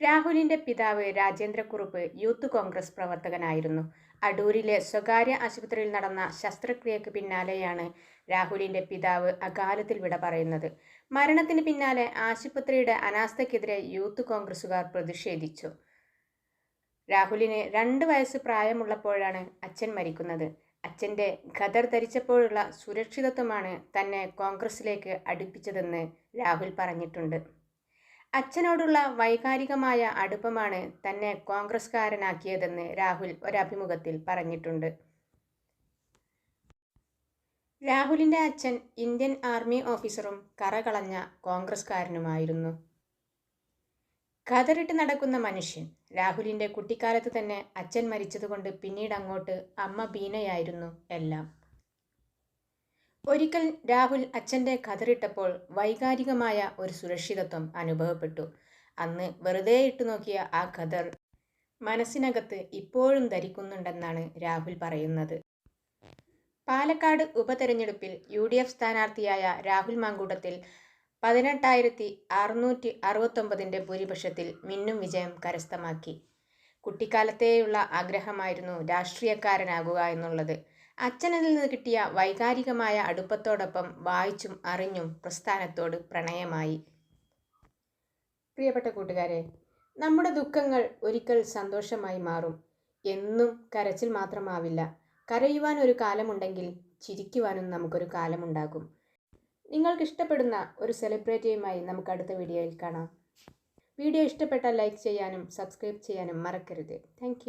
രാഹുലിന്റെ പിതാവ് രാജേന്ദ്രക്കുറുപ്പ് യൂത്ത് കോൺഗ്രസ് പ്രവർത്തകനായിരുന്നു. അടൂരിലെ സ്വകാര്യ ആശുപത്രിയിൽ നടന്ന ശസ്ത്രക്രിയക്ക് പിന്നാലെയാണ് രാഹുലിന്റെ പിതാവ് അകാലത്തിൽ വിട പറയുന്നത്. മരണത്തിന് പിന്നാലെ ആശുപത്രിയുടെ അനാസ്ഥയ്ക്കെതിരെ യൂത്ത് കോൺഗ്രസുകാർ പ്രതിഷേധിച്ചു. രാഹുലിന് രണ്ട് വയസ്സ് പ്രായമുള്ളപ്പോഴാണ് അച്ഛൻ മരിക്കുന്നത്. അച്ഛന്റെ ഖദർ ധരിച്ചപ്പോഴുള്ള സുരക്ഷിതത്വമാണ് തന്നെ കോൺഗ്രസിലേക്ക് അടുപ്പിച്ചതെന്ന് രാഹുൽ പറഞ്ഞിട്ടുണ്ട്. അച്ഛനോടുള്ള വൈകാരികമായ അടുപ്പമാണ് തന്നെ കോൺഗ്രസ്കാരനാക്കിയതെന്ന് രാഹുൽ ഒരഭിമുഖത്തിൽ പറഞ്ഞിട്ടുണ്ട്. രാഹുലിന്റെ അച്ഛൻ ഇന്ത്യൻ ആർമി ഓഫീസറും കറകളഞ്ഞ കോൺഗ്രസ്കാരനുമായിരുന്നു കതറിട്ട് നടക്കുന്ന മനുഷ്യൻ രാഹുലിന്റെ കുട്ടിക്കാലത്ത് തന്നെ അച്ഛൻ മരിച്ചതുകൊണ്ട് പിന്നീട് അങ്ങോട്ട് അമ്മ ബീനയായിരുന്നു എല്ലാം. ഒരിക്കൽ രാഹുൽ അച്ഛന്റെ കതറിട്ടപ്പോൾ വൈകാരികമായ ഒരു സുരക്ഷിതത്വം അനുഭവപ്പെട്ടു. അന്ന് വെറുതെ ഇട്ടു നോക്കിയ ആ കതർ മനസ്സിനകത്ത് ഇപ്പോഴും ധരിക്കുന്നുണ്ടെന്നാണ് രാഹുൽ പറയുന്നത്. പാലക്കാട് ഉപതെരഞ്ഞെടുപ്പിൽ യു ഡി എഫ് സ്ഥാനാർത്ഥിയായ രാഹുൽ മാങ്കൂട്ടത്തിൽ പതിനെട്ടായിരത്തി അറുന്നൂറ്റി അറുപത്തൊമ്പതിന്റെ ഭൂരിപക്ഷത്തിൽ മിന്നും വിജയം കരസ്ഥമാക്കി. കുട്ടിക്കാലത്തേയുള്ള ആഗ്രഹമായിരുന്നു രാഷ്ട്രീയക്കാരനാകുക എന്നുള്ളത്. അച്ഛനിൽ നിന്ന് കിട്ടിയ വൈകാരികമായ അടുപ്പത്തോടൊപ്പം വായിച്ചും അറിഞ്ഞും പ്രസ്ഥാനത്തോട് പ്രണയമായി. പ്രിയപ്പെട്ട കൂട്ടുകാരെ നമ്മുടെ ദുഃഖങ്ങൾ ഒരിക്കൽ സന്തോഷമായി മാറും. എന്നും കരച്ചിൽ മാത്രമാവില്ല. കരയുവാൻ ഒരു കാലമുണ്ടെങ്കിൽ ചിരിക്കുവാനും നമുക്കൊരു കാലമുണ്ടാകും. നിങ്ങൾക്ക് ഇഷ്ടപ്പെടുന്ന ഒരു സെലിബ്രിറ്റിയുമായി നമുക്ക് അടുത്ത വീഡിയോയിൽ കാണാം. വീഡിയോ ഇഷ്ടപ്പെട്ടാൽ ലൈക്ക് ചെയ്യാനും സബ്സ്ക്രൈബ് ചെയ്യാനും മറക്കരുത്. താങ്ക്